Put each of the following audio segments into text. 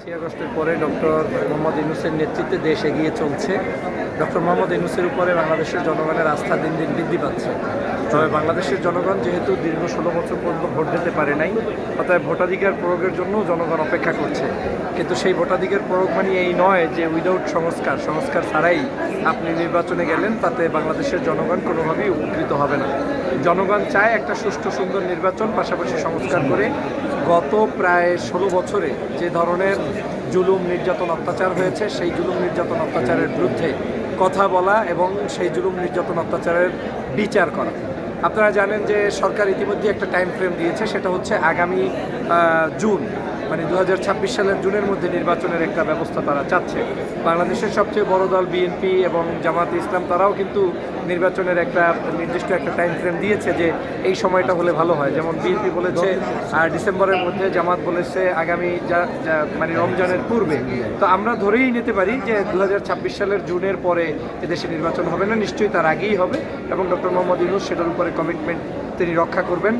পাঁচই আগস্টের পরে ডক্টর মোহাম্মদ ইউনুসের নেতৃত্বে দেশ এগিয়ে চলছে। ডক্টর মোহাম্মদ ইউনুসের উপরে বাংলাদেশের জনগণের আস্থা দিন দিন বৃদ্ধি পাচ্ছে। তবে বাংলাদেশের জনগণ যেহেতু দীর্ঘ ষোলো বছর পর্যন্ত ভোট দিতে পারে নাই, অতএব ভোটাধিকার প্রয়োগের জন্য জনগণ অপেক্ষা করছে। কিন্তু সেই ভোটাধিকার প্রয়োগ মানে এই নয় যে উইদাউট সংস্কার সংস্কার ছাড়াই আপনি নির্বাচনে গেলেন, তাতে বাংলাদেশের জনগণ কোনোভাবেই উপকৃত হবে না। জনগণ চায় একটা সুষ্ঠু, সুন্দর নির্বাচন, পাশাপাশি সংস্কার করে গত প্রায় ষোলো বছরে যে ধরনের জুলুম, নির্যাতন, অত্যাচার হয়েছে, সেই জুলুম, নির্যাতন, অত্যাচারের বিরুদ্ধে কথা বলা এবং সেই জুলুম, নির্যাতন, অত্যাচারের বিচার করা। আপনারা জানেন যে সরকার ইতিমধ্যে একটা টাইম ফ্রেম দিয়েছে, সেটা হচ্ছে আগামী জুন। মানে দু হাজার ছাব্বিশ সালের জুনের মধ্যে নির্বাচনের একটা ব্যবস্থা তারা চাচ্ছে। বাংলাদেশের সবচেয়ে বড় দল বিএনপি এবং জামাত ইসলাম, তারাও কিন্তু নির্বাচনের একটা নির্দিষ্ট একটা টাইম ফ্রেম দিয়েছে যে এই সময়টা হলে ভালো হয়। যেমন বিএনপি বলেছে ডিসেম্বরের মধ্যে জামাত বলেছে আগামী যা- মানে রমজানের পূর্বে। তো আমরা ধরেই নিতে পারি যে দু হাজার ছাব্বিশ সালের জুনের পরে এদেশে নির্বাচন হবে না, নিশ্চয়ই তার আগেই হবে। এবং ডক্টর মোহাম্মদ ইউনুস সেটার উপরে কমিটমেন্ট তিনি রক্ষা করবেন।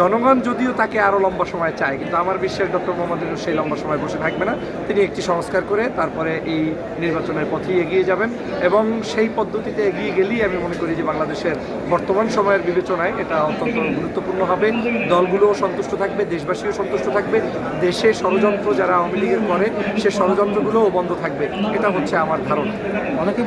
জনগণ যদিও তাকে আরও লম্বা সময় চায়, কিন্তু আমার বিশ্বাস ডক্টর মোহাম্মদ ইউনুস সেই লম্বা সময় বসে থাকবে না। তিনি একটি সংস্কার করে তারপরে এই নির্বাচনের পথেই এগিয়ে যাবেন এবং সেই পদ্ধতিতে এগিয়ে গেলেই আমি মনে করি যে বাংলাদেশের বর্তমান সময়ের বিবেচনায় এটা অত্যন্ত গুরুত্বপূর্ণ হবে। দলগুলোও সন্তুষ্ট থাকবে, দেশবাসীও সন্তুষ্ট থাকবে। দেশে ষড়যন্ত্র যারা আওয়ামী লীগের করে, সে ষড়যন্ত্রগুলোও বন্ধ থাকবে। এটা হচ্ছে আমার ধারণা। অনেকে